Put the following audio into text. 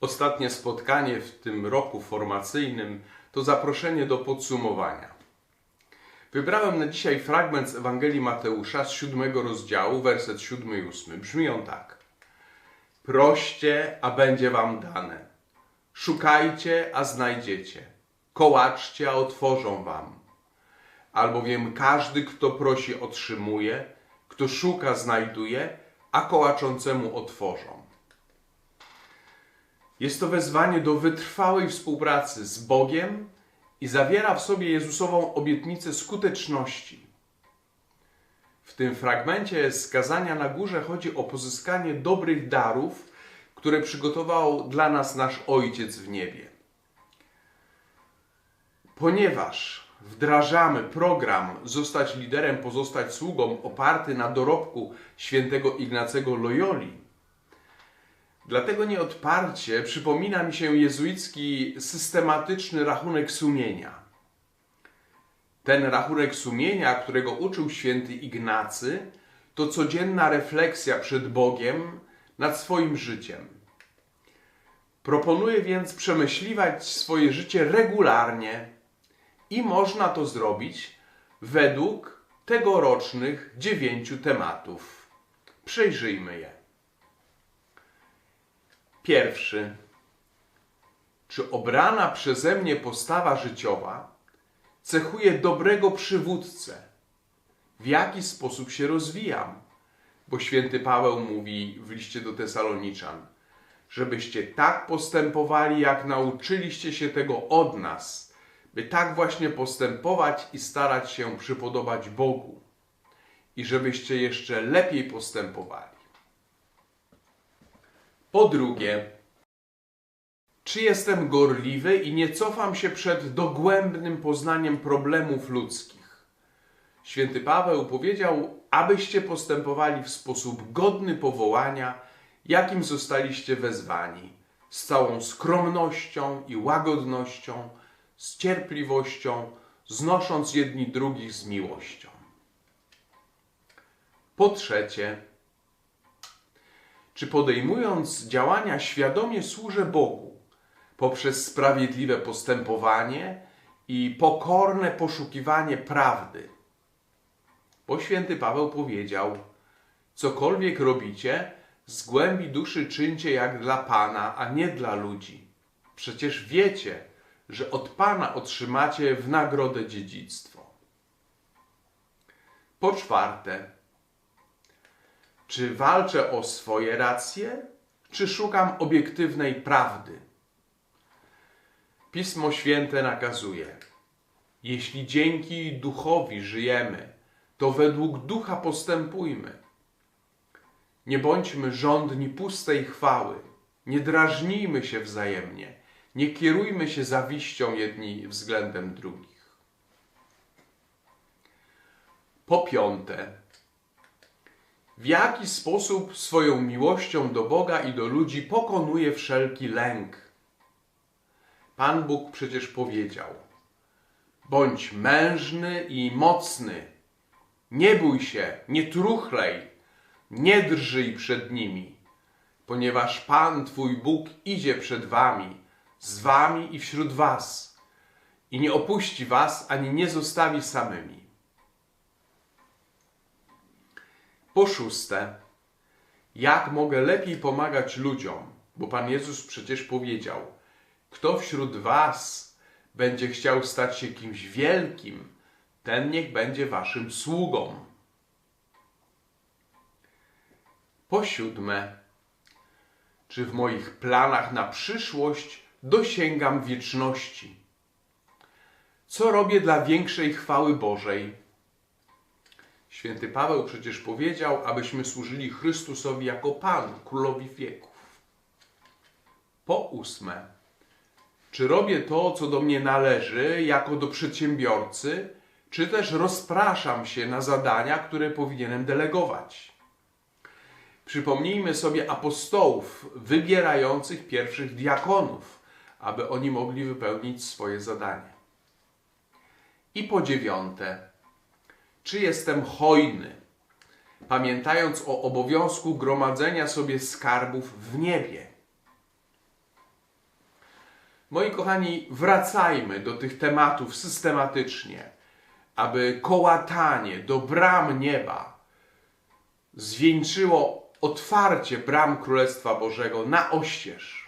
Ostatnie spotkanie w tym roku formacyjnym to zaproszenie do podsumowania. Wybrałem na dzisiaj fragment z Ewangelii Mateusza z siódmego rozdziału, werset siódmy i ósmy. Brzmi on tak. Proście, a będzie wam dane. Szukajcie, a znajdziecie. Kołaczcie, a otworzą wam. Albowiem każdy, kto prosi, otrzymuje, kto szuka, znajduje, a kołaczącemu otworzą. Jest to wezwanie do wytrwałej współpracy z Bogiem i zawiera w sobie Jezusową obietnicę skuteczności. W tym fragmencie skazania na górze chodzi o pozyskanie dobrych darów, które przygotował dla nas nasz Ojciec w niebie. Ponieważ wdrażamy program Zostać liderem, pozostać sługą oparty na dorobku świętego Ignacego Loyoli, Dlatego nieodparcie przypomina mi się jezuicki systematyczny rachunek sumienia. Ten rachunek sumienia, którego uczył święty Ignacy, to codzienna refleksja przed Bogiem nad swoim życiem. Proponuję więc przemyśliwać swoje życie regularnie i można to zrobić według tegorocznych dziewięciu tematów. Przejrzyjmy je. Pierwszy. Czy obrana przeze mnie postawa życiowa cechuje dobrego przywódcę? W jaki sposób się rozwijam? Bo święty Paweł mówi w liście do Tesaloniczan, żebyście tak postępowali, jak nauczyliście się tego od nas, by tak właśnie postępować i starać się przypodobać Bogu, i żebyście jeszcze lepiej postępowali. Po drugie, czy jestem gorliwy i nie cofam się przed dogłębnym poznaniem problemów ludzkich? Święty Paweł powiedział, abyście postępowali w sposób godny powołania, jakim zostaliście wezwani, z całą skromnością i łagodnością, z cierpliwością, znosząc jedni drugich z miłością. Po trzecie, czy podejmując działania świadomie służę Bogu poprzez sprawiedliwe postępowanie i pokorne poszukiwanie prawdy. Bo święty Paweł powiedział: Cokolwiek robicie, z głębi duszy czyńcie jak dla Pana, a nie dla ludzi. Przecież wiecie, że od Pana otrzymacie w nagrodę dziedzictwo. Po czwarte, czy walczę o swoje racje, czy szukam obiektywnej prawdy? Pismo Święte nakazuje: Jeśli dzięki duchowi żyjemy, to według ducha postępujmy. Nie bądźmy żądni pustej chwały, nie drażnijmy się wzajemnie, nie kierujmy się zawiścią jedni względem drugich. Po piąte, w jaki sposób swoją miłością do Boga i do ludzi pokonuje wszelki lęk. Pan Bóg przecież powiedział: Bądź mężny i mocny, nie bój się, nie truchlej, nie drżyj przed nimi, ponieważ Pan Twój Bóg idzie przed Wami, z Wami i wśród Was, i nie opuści Was ani nie zostawi samymi. Po szóste, jak mogę lepiej pomagać ludziom? Bo Pan Jezus przecież powiedział: Kto wśród Was będzie chciał stać się kimś wielkim, ten niech będzie Waszym sługą. Po siódme, czy w moich planach na przyszłość dosięgam wieczności? Co robię dla większej chwały Bożej? Święty Paweł przecież powiedział, abyśmy służyli Chrystusowi jako Panu, Królowi wieków. Po ósme, czy robię to, co do mnie należy, jako do przedsiębiorcy, czy też rozpraszam się na zadania, które powinienem delegować? Przypomnijmy sobie apostołów wybierających pierwszych diakonów, aby oni mogli wypełnić swoje zadanie. I po dziewiąte, czy jestem hojny? pamiętając o obowiązku gromadzenia sobie skarbów w niebie. Moi kochani, wracajmy do tych tematów systematycznie, aby kołatanie do bram nieba zwieńczyło otwarcie bram Królestwa Bożego na oścież.